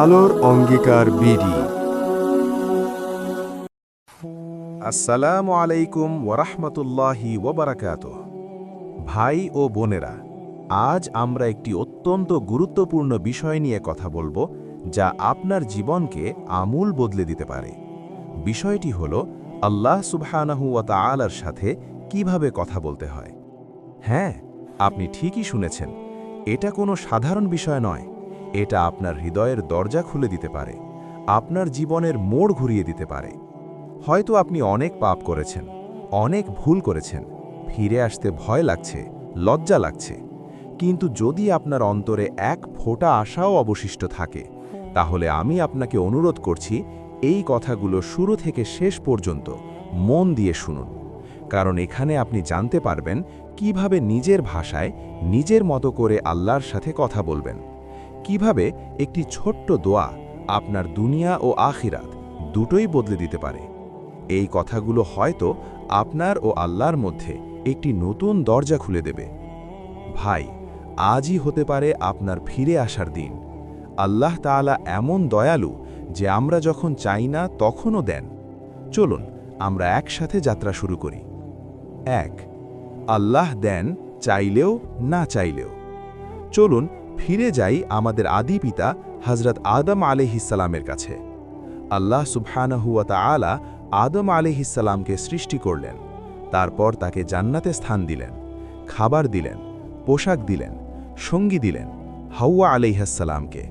আলোর অঙ্গীকার বিডি আসসালামু আলাইকুম ওরহমতুল্লাহি ওবরাকাত ভাই ও বোনেরা, আজ আমরা একটি অত্যন্ত গুরুত্বপূর্ণ বিষয় নিয়ে কথা বলব, যা আপনার জীবনকে আমূল বদলে দিতে পারে। বিষয়টি হল, আল্লাহ সুবহানাহু ওয়া তাআলার সাথে কীভাবে কথা বলতে হয়। হ্যাঁ আপনি ঠিকই শুনেছেন। এটা কোনো সাধারণ বিষয় নয়। এটা আপনার হৃদয়ের দরজা খুলে দিতে পারে। আপনার জীবনের মোড় ঘুরিয়ে দিতে পারে। হয়তো আপনি অনেক পাপ করেছেন, অনেক ভুল করেছেন, ফিরে আসতে ভয় লাগছে, লজ্জা লাগছে। কিন্তু যদি আপনার অন্তরে এক ফোঁটা আশাও অবশিষ্ট থাকে, তাহলে আমি আপনাকে অনুরোধ করছি, এই কথাগুলো শুরু থেকে শেষ পর্যন্ত মন দিয়ে শুনুন। কারণ এখানে আপনি জানতে পারবেন কীভাবে নিজের ভাষায় নিজের মতো করে আল্লাহর সাথে কথা বলবেন। কীভাবে একটি ছোট্ট দোয়া আপনার দুনিয়া ও আখিরাত দুটোই বদলে দিতে পারে। এই কথাগুলো হয়তো আপনার ও আল্লাহর মধ্যে একটি নতুন দরজা খুলে দেবে। ভাই, আজই হতে পারে আপনার ফিরে আসার দিন। আল্লাহ তাআলা এমন দয়ালু যে আমরা যখন চাই না তখনও দেন। চলুন, আমরা একসাথে যাত্রা শুরু করি। এক। আল্লাহ দেন চাইলেও না চাইলেও। চলুন ফিরে যাই আমাদের আদি পিতা হজরত আদম আলিহিসালামের কাছে। আল্লাহ সুবহানাহুয়া তাআলা আদম আলিহিসাল্লামকে সৃষ্টি করলেন। তারপর তাকে জান্নাতে স্থান দিলেন, খাবার দিলেন, পোশাক দিলেন, সঙ্গী দিলেন হাওয়া আলিহাসাল্লামকে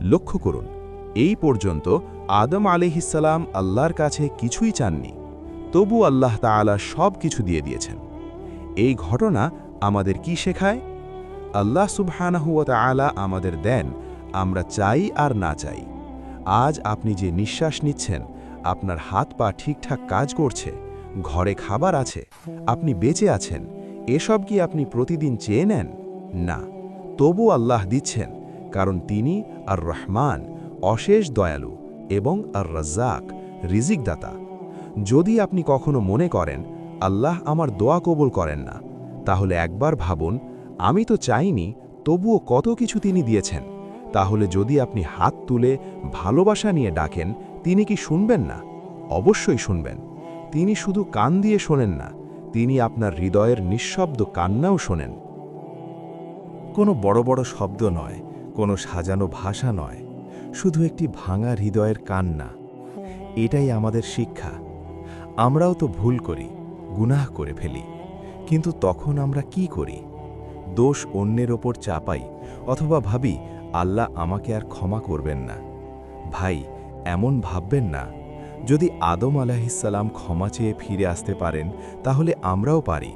লক্ষ্য করুন, এই পর্যন্ত আদম আলিহিসাল্লাম আল্লাহর কাছে কিছুই চাননি। তবু আল্লাহ তাআলা সব কিছু দিয়ে দিয়েছেন। এই ঘটনা আমাদের কি শেখায়? আল্লাহ সুবহানাহুয়া তাআলা আমাদের দেন, আমরা চাই আর না চাই। আজ আপনি যে নিঃশ্বাস নিচ্ছেন, আপনার হাত পা ঠিকঠাক কাজ করছে, ঘরে খাবার আছে, আপনি বেঁচে আছেন, এসব কি আপনি প্রতিদিন চেয়ে নেন? না, তবু আল্লাহ দিচ্ছেন, কারণ তিনি আর রহমান, অশেষ দয়ালু এবং আর রাজ্জাক, রিজিকদাতা। যদি আপনি কখনো মনে করেন, আল্লাহ আমার দোয়া কবুল করেন না, তাহলে একবার ভাবুন, আমি তো চাইনি, তবুও কত কিছু তিনি দিয়েছেন। তাহলে যদি আপনি হাত তুলে ভালোবাসা নিয়ে ডাকেন, তিনি কি শুনবেন না? অবশ্যই শুনবেন। তিনি শুধু কান দিয়ে শোনেন না, তিনি আপনার হৃদয়ের নিঃশব্দ কান্নাও শোনেন। কোনো বড় বড় শব্দ নয়, কোনো সাজানো ভাষা নয়, শুধু একটি ভাঙা হৃদয়ের কান্না। এটাই আমাদের শিক্ষা। আমরাও তো ভুল করি, গুনাহ করে ফেলি। কিন্তু তখন আমরা কি করি? দোষ অন্যের ওপর চাপাই, অথবা ভাবি, আল্লাহ আমাকে আর ক্ষমা করবেন না। ভাই, এমন ভাববেন না। যদি আদম আলাহিসাল্লাম ক্ষমা চেয়ে ফিরে আসতে পারেন, তাহলে আমরাও পারি।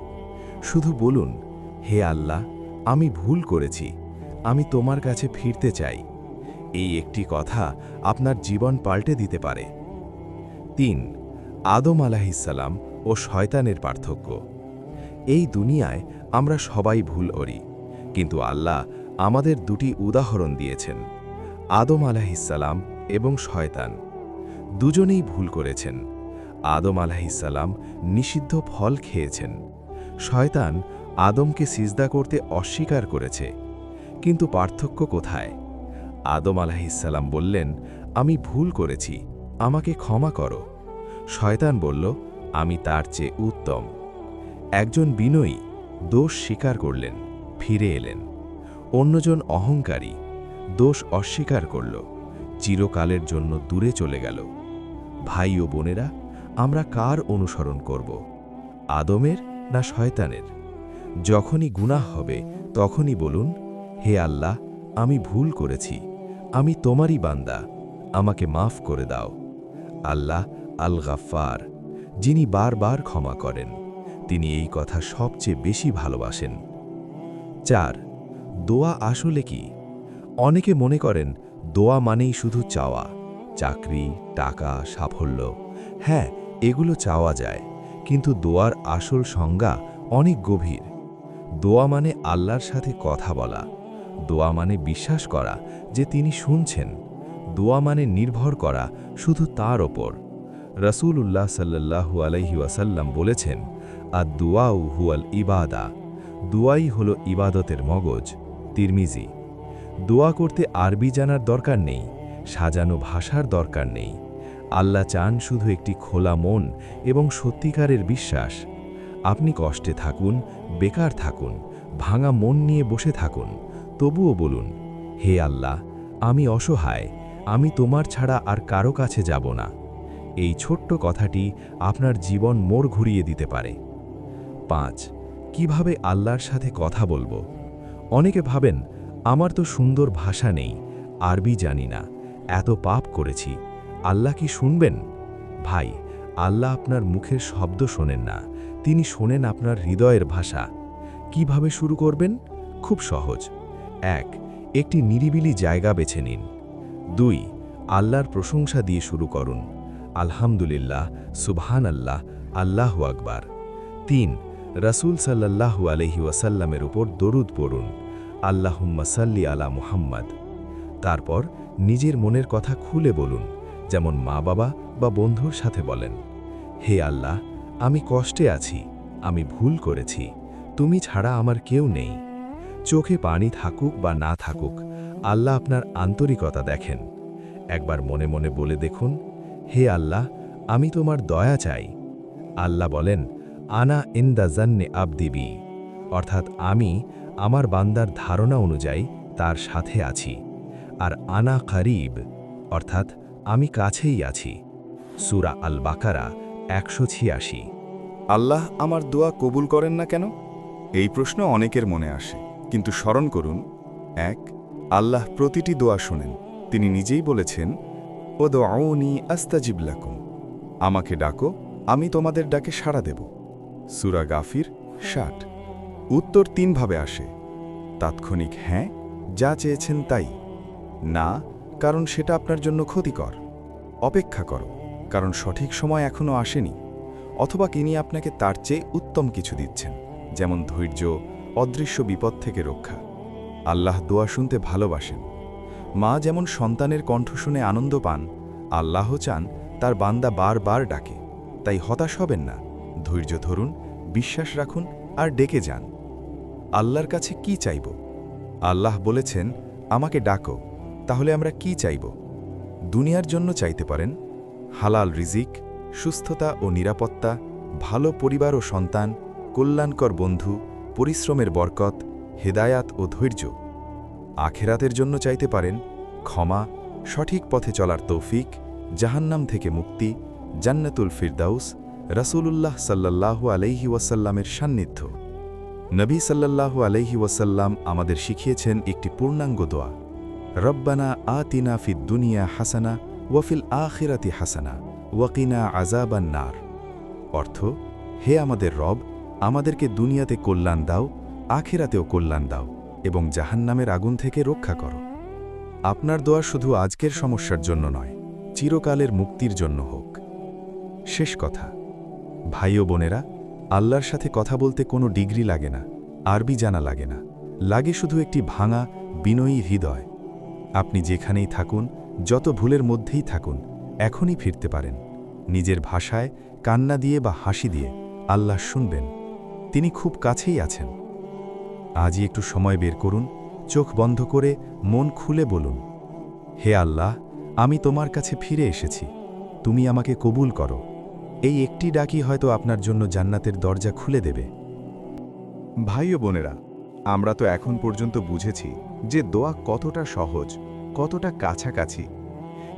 শুধু বলুন, হে আল্লাহ, আমি ভুল করেছি, আমি তোমার কাছে ফিরতে চাই। এই একটি কথা আপনার জীবন পাল্টে দিতে পারে। তিন আদম আলাহিসাল্লাম ও শয়তানের পার্থক্য। এই দুনিয়ায় আমরা সবাই ভুল করি, কিন্তু আল্লাহ আমাদের দুটি উদাহরণ দিয়েছেন, আদম আলাহিসাল্লাম এবং শয়তান। দুজনেই ভুল করেছেন। আদম আলাহিসাল্লাম নিষিদ্ধ ফল খেয়েছেন। শয়তান আদমকে সিজদা করতে অস্বীকার করেছে। কিন্তু পার্থক্য কোথায়? আদম আলাহিসাল্লাম বললেন, আমি ভুল করেছি, আমাকে ক্ষমা করো। শয়তান বলল, আমি তার চেয়ে উত্তম। একজন বিনয়ী দোষ স্বীকার করলেন, ফিরে এলেন। অন্যজন অহংকারী দোষ অস্বীকার করল, চিরকালের জন্য দূরে চলে গেল। ভাই ও বোনেরা, আমরা কার অনুসরণ করব, আদমের না শয়তানের? যখনই গুনাহ হবে, তখনই বলুন, হে আল্লাহ, আমি ভুল করেছি, আমি তোমারই বান্দা, আমাকে মাফ করে দাও। আল্লাহ আল গাফার যিনি বারবার ক্ষমা করেন। তিনি এই কথা সবচেয়ে বেশি ভালোবাসেন। চার, দোয়া আসলে কি? অনেকে মনে করেন, দোয়া মানেই শুধু চাওয়া, চাকরি, টাকা, সাফল্য। হ্যাঁ এগুলো চাওয়া যায়, কিন্তু দোয়ার আসল সংজ্ঞা অনেক গভীর। দোয়া মানে আল্লাহর সাথে কথা বলা। দোয়া মানে বিশ্বাস করা যে তিনি শুনছেন। দোয়া মানে নির্ভর করা শুধু তার ওপর। রসুল উল্লাহ সাল্লাহু আলহি ওয়াসাল্লাম বলেছেন আর দোয়াউ হুয়াল ইবাদা। দুয়াই হল ইবাদতের মগজ। তিরমিজি, দোয়া করতে আরবি জানার দরকার নেই, সাজানো ভাষার দরকার নেই। আল্লাহ চান শুধু একটি খোলা মন এবং সত্যিকারের বিশ্বাস। আপনি কষ্টে থাকুন, বেকার থাকুন, ভাঙা মন নিয়ে বসে থাকুন। তবুও বলুন, হে আল্লাহ, আমি অসহায়, আমি তোমার ছাড়া আর কারও কাছে যাব না। এই ছোট্ট কথাটি আপনার জীবন মোড় ঘুরিয়ে দিতে পারে। পাঁচ, কীভাবে আল্লাহর সাথে কথা বলব? অনেকে ভাবেন, আমার তো সুন্দর ভাষা নেই, আরবি জানি না, এত পাপ করেছি, আল্লাহ কি শুনবেন? ভাই, আল্লাহ আপনার মুখের শব্দ শোনেন না, তিনি শোনেন আপনার হৃদয়ের ভাষা। কীভাবে শুরু করবেন? খুব সহজ। এক, একটি নিরিবিলি জায়গা বেছে নিন। দুই, আল্লাহর প্রশংসা দিয়ে শুরু করুন। আলহামদুলিল্লাহ সুবহান আল্লাহ আল্লাহ আকবার। তিন, রসুল সাল্লাল্লাহু আলহি ওয়াসাল্লামের উপর দরুদ পড়ুন। আল্লাহুম্মা সাল্লি আলা মুহাম্মদ। তারপর নিজের মনের কথা খুলে বলুন, যেমন মা বাবা বা বন্ধুর সাথে বলেন, হে আল্লাহ, আমি কষ্টে আছি, আমি ভুল করেছি, তুমি ছাড়া আমার কেউ নেই। চোখে পানি থাকুক বা না থাকুক, আল্লাহ আপনার আন্তরিকতা দেখেন। একবার মনে মনে বলে দেখুন হে আল্লাহ, আমি তোমার দয়া চাই। আল্লাহ বলেন, আনা ইন্দা জান্নে আবদিবি অর্থাৎ আমি আমার বান্দার ধারণা অনুযায়ী তার সাথে আছি। আর আনা কারিব, অর্থাৎ আমি কাছেই আছি। সুরা আল বাকারা একশো ছিয়াশি। আল্লাহ আমার দোয়া কবুল করেন না কেন? এই প্রশ্ন অনেকের মনে আসে, কিন্তু স্মরণ করুন, এক, আল্লাহ প্রতিটি দোয়া শোনেন। তিনি নিজেই বলেছেন ও দোয়াউনি আস্তাজিবলাকুম আমাকে ডাকো, আমি তোমাদের ডাকে সাড়া দেব। সুরা গাফির ষাট। উত্তর তিনভাবে আসে। তাৎক্ষণিক হ্যাঁ যা চেয়েছেন তাই। না, কারণ সেটা আপনার জন্য ক্ষতিকর। অপেক্ষা করো, কারণ সঠিক সময় এখনও আসেনি। অথবা তিনি আপনাকে তার চেয়ে উত্তম কিছু দিচ্ছেন, যেমন ধৈর্য, অদৃশ্য বিপদ থেকে রক্ষা। আল্লাহ দোয়া শুনতে ভালোবাসেন। মা যেমন সন্তানের কণ্ঠ শুনে আনন্দ পান আল্লাহ চান তার বান্দা বারবার ডাকে। তাই হতাশ হবেন না। ধৈর্য ধরুন, বিশ্বাস রাখুন আর ডেকে যান। আল্লাহর কাছে কি চাইব? আল্লাহ বলেছেন, আমাকে ডাকো, তাহলে আমরা কি চাইব? দুনিয়ার জন্য চাইতে পারেন, হালাল রিজিক, সুস্থতা ও নিরাপত্তা, ভালো পরিবার ও সন্তান, কল্যাণকর বন্ধু, পরিশ্রমের বরকত, হেদায়াত ও ধৈর্য। আখেরাতের জন্য চাইতে পারেন ক্ষমা, সঠিক পথে চলার তৌফিক, জাহান্নাম থেকে মুক্তি, জান্নাতুল ফিরদাউস, রাসূলুল্লাহ সাল্লাল্লাহু আলাইহি ওয়াসাল্লামের সান্নিধ্য। নবী সাল্লাল্লাহু আলাইহি ওয়াসাল্লাম আমাদের শিখিয়েছেন একটি পূর্ণাঙ্গ দোয়া, রব্বানা আতিনা ফিদ দুনিয়া হাসানা ওয়াফিল আখিরাতি হাসানা ওয়াকিনা আজাবান নার। অর্থ, হে আমাদের রব, আমাদেরকে দুনিয়াতে কল্যাণ দাও, আখিরাতেও কল্যাণ দাও। এবং জাহান্নামের আগুন থেকে রক্ষা করো। আপনার দোয়া শুধু আজকের সমস্যার জন্য নয়, চিরকালের মুক্তির জন্য হোক। শেষ কথা, ভাই ও বোনেরা, আল্লাহর সাথে কথা বলতে কোনো ডিগ্রি লাগে না, আরবি জানা লাগে না। লাগে শুধু একটি ভাঙা, বিনয়ী হৃদয়। আপনি যেখানেই থাকুন, যত ভুলের মধ্যেই থাকুন, এখনই ফিরতে পারেন। নিজের ভাষায় কান্না দিয়ে বা হাসি দিয়ে আল্লাহ শুনবেন। তিনি খুব কাছেই আছেন। আজই একটু সময় বের করুন, চোখ বন্ধ করে মন খুলে বলুন, হে আল্লাহ, আমি তোমার কাছে ফিরে এসেছি, তুমি আমাকে কবুল করো। এই একটি ডাকি হয়তো আপনার জন্য জান্নাতের দরজা খুলে দেবে। ভাই ও বোনেরা, আমরা তো এখন পর্যন্ত বুঝেছি যে দোয়া কতটা সহজ, কতটা কাছাকাছি।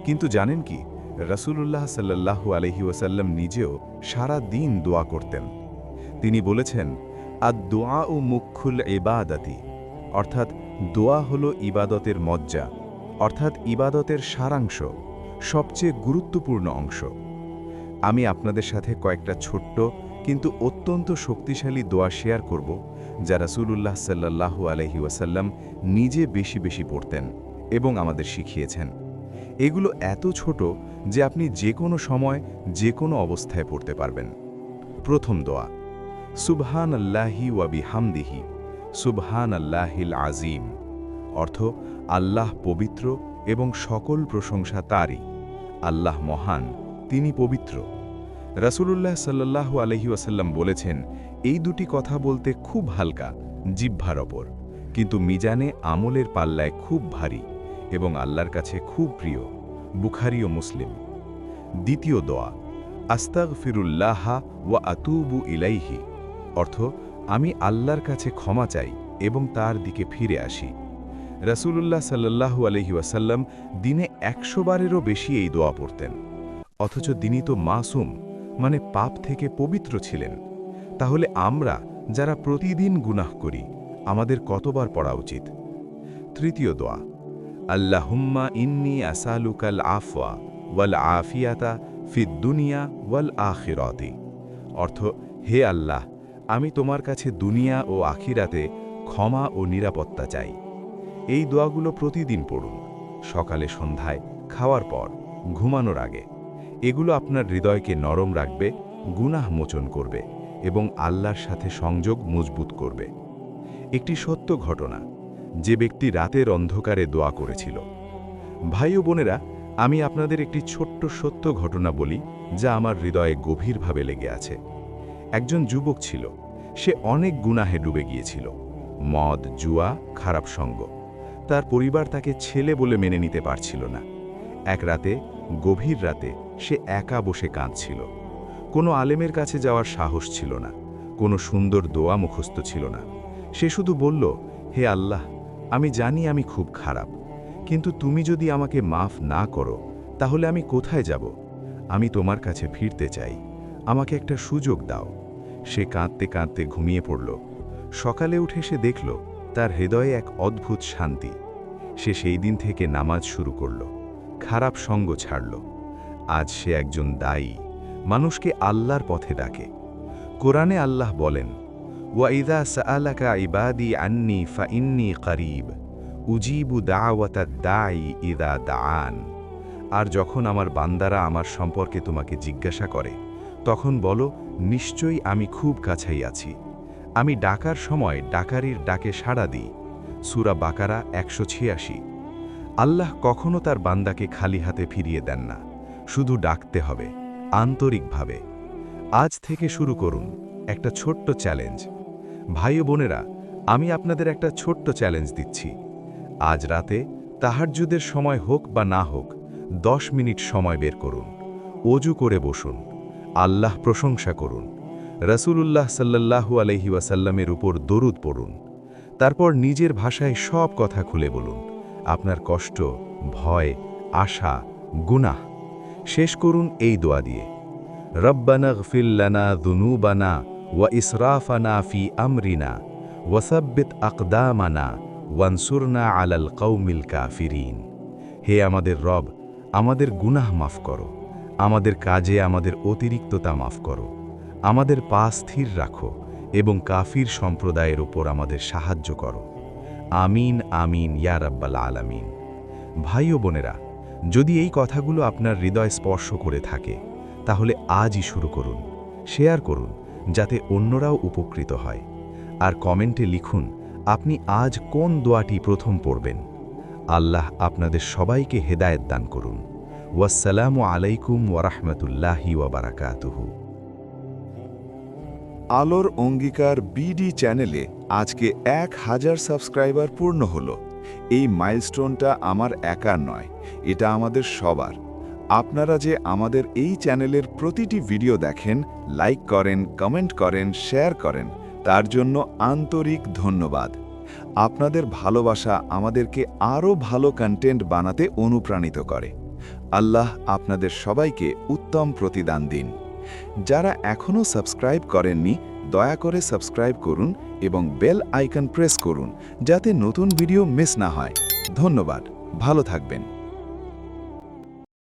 কিন্তু জানেন কি, রসুলুল্লাহ সাল্লাহু আলহি ওয়াসাল্লাম নিজেও সারা দিন দোয়া করতেন। তিনি বলেছেন আদ দোয়া ও মুখুল এবাদাতি অর্থাৎ দোয়া হল ইবাদতের মজ্জা, অর্থাৎ ইবাদতের সারাংশ, সবচেয়ে গুরুত্বপূর্ণ অংশ। আমি আপনাদের সাথে কয়েকটা ছোট্ট কিন্তু অত্যন্ত শক্তিশালী দোয়া শেয়ার করব, যা রাসূলুল্লাহ সাল্লাহু আলহি ওয়াসাল্লাম নিজে বেশি বেশি পড়তেন এবং আমাদের শিখিয়েছেন। এগুলো এত ছোট যে আপনি যে কোনো সময় যে কোনো অবস্থায় পড়তে পারবেন। প্রথম দোয়া সুবহান আল্লাহি ওয়াবি হামদিহি সুবহান আল্লাহিল আজিম, অর্থ আল্লাহ পবিত্র এবং সকল প্রশংসা তারই, আল্লাহ মহান, তিনি পবিত্র। রাসূলুল্লাহ সাল্লাল্লাহু আলহি ওয়াসাল্লাম বলেছেন, এই দুটি কথা বলতে খুব হালকা, জিহ্বার ওপর কিন্তু মিজানে আমলের পাল্লায় খুব ভারী এবং আল্লাহর কাছে খুব প্রিয়, বুখারি ও মুসলিম। দ্বিতীয় দোয়া আস্তাগ ফিরুল্লাহা ওয়া আতুবু ইলাইহি অর্থ, আমি আল্লাহর কাছে ক্ষমা চাই এবং তার দিকে ফিরে আসি। রাসূলুল্লাহ সাল্লাল্লাহু আলহি ওয়াসাল্লাম দিনে একশো বারেরও বেশি এই দোয়া পড়তেন। অথচ তিনি তো মাসুম মানে পাপ থেকে পবিত্র ছিলেন। তাহলে আমরা, যারা প্রতিদিন গুনাহ করি, আমাদের কতবার পড়া উচিত? তৃতীয় দোয়া, আল্লাহুম্মা ইন্নি আসালুকাল আফওয়া ওয়াল আফিয়াতা ফিদ দুনিয়া ওয়াল আখিরাতি। অর্থ, হে আল্লাহ আমি তোমার কাছে দুনিয়া ও আখিরাতে ক্ষমা ও নিরাপত্তা চাই। এই দোয়াগুলো প্রতিদিন পড়ুন। সকালে সন্ধ্যায়, খাওয়ার পর, ঘুমানোর আগে। এগুলো আপনার হৃদয়কে নরম রাখবে, গুনাহ মোচন করবে এবং আল্লাহর সাথে সংযোগ মজবুত করবে। একটি সত্য ঘটনা, যে ব্যক্তি রাতের অন্ধকারে দোয়া করেছিল। ভাই ও বোনেরা, আমি আপনাদের একটি ছোট্ট সত্য ঘটনা বলি, যা আমার হৃদয়ে গভীরভাবে লেগে আছে। একজন যুবক ছিল। সে অনেক গুনাহে ডুবে গিয়েছিল। মদ, জুয়া, খারাপ সঙ্গ। তার পরিবার তাকে ছেলে বলে মেনে নিতে পারছিল না। এক রাতে, গভীর রাতে, সে একা বসে কাঁদছিল। কোনো আলেমের কাছে যাওয়ার সাহস ছিল না। কোনো সুন্দর দোয়া মুখস্থ ছিল না। সে শুধু বলল, হে আল্লাহ, আমি জানি আমি খুব খারাপ। কিন্তু তুমি যদি আমাকে মাফ না করো, তাহলে আমি কোথায় যাব? আমি তোমার কাছে ফিরতে চাই। আমাকে একটা সুযোগ দাও। সে কাঁদতে কাঁদতে ঘুমিয়ে পড়ল। সকালে উঠে সে দেখল, তার হৃদয়ে এক অদ্ভুত শান্তি। সে সেই দিন থেকে নামাজ শুরু করল, খারাপ সঙ্গ ছাড়ল। আজ সে একজন দায়ী, মানুষকে আল্লাহর পথে ডাকে। কোরআনে আল্লাহ বলেন ওয়াইদা সাআলাকা ইবাদি আন্নি ফা ইন্নি করিব, উজিবু দাওয়াতা দাই ইদা দাআন। আর যখন আমার বান্দারা আমার সম্পর্কে তোমাকে জিজ্ঞাসা করে তখন বলো, নিশ্চয়ই আমি খুব কাছেই আছি। আমি ডাকার সময় ডাকারির ডাকে সাড়া দিই। সুরা বাকারা একশো ছিয়াশি। আল্লাহ কখনো তার বান্দাকে খালি হাতে ফিরিয়ে দেন না। শুধু ডাকতে হবে, আন্তরিকভাবে। আজ থেকে শুরু করুন একটা ছোট্ট চ্যালেঞ্জ। ভাই বোনেরা, আমি আপনাদের একটা ছোট্ট চ্যালেঞ্জ দিচ্ছি। আজ রাতে তাহাজ্জুদের সময় হোক বা না হোক, দশ মিনিট সময় বের করুন। অজু করে বসুন। আল্লাহ প্রশংসা করুন। রসুলুল্লাহ সাল্লাল্লাহু আলহি ওয়াসাল্লামের উপর দরুদ পড়ুন। তারপর নিজের ভাষায় সব কথা খুলে বলুন। আপনার কষ্ট, ভয়, আশা, গুনাহ। শেষ করুন এই দোয়া দিয়ে। রব্বানা গফিল্লানা দুনুবানা ওয়া ইসরাফানা ফি আমরিনা ওয়াসাব্বিত আকদামানা ওয়ানসুরনা আলাল কৌমিল কাফিরিন। হে আমাদের রব, আমাদের গুনাহ মাফ করো। আমাদের কাজে আমাদের অতিরিক্ততা মাফ করো। আমাদের পা স্থির রাখো এবং কাফির সম্প্রদায়ের ওপর আমাদের সাহায্য করো। আমিন আমিন, ইয়া রাব্বাল আলামিন। ভাই ও বোনেরা, যদি এই কথাগুলো আপনার হৃদয় স্পর্শ করে থাকে, তাহলে আজই শুরু করুন, শেয়ার করুন, যাতে অন্যরাও উপকৃত হয়। আর কমেন্টে লিখুন, আপনি আজ কোন দোয়াটি প্রথম পড়বেন? আল্লাহ আপনাদের সবাইকে হেদায়েত দান করুন। ওয়াসসালামু আলাইকুম ওয়ারাহমাতুল্লাহি ওয়াবারাকাতুহু আলোর অঙ্গীকার বিডি চ্যানেলে আজকে এক হাজার সাবস্ক্রাইবার পূর্ণ হলো। এই মাইলস্টোনটা আমার একার নয়, এটা আমাদের সবার। আপনারা যে আমাদের এই চ্যানেলের প্রতিটি ভিডিও দেখেন, লাইক করেন, কমেন্ট করেন, শেয়ার করেন, তার জন্য আন্তরিক ধন্যবাদ। আপনাদের ভালোবাসা আমাদেরকে আরও ভালো কন্টেন্ট বানাতে অনুপ্রাণিত করে। আল্লাহ আপনাদের সবাইকে উত্তম প্রতিদান দিন। যারা এখনও সাবস্ক্রাইব করেননি, দয়া করে সাবস্ক্রাইব করুন এবং বেল আইকন প্রেস করুন, যাতে নতুন ভিডিও মিস না হয়। ধন্যবাদ, ভালো থাকবেন।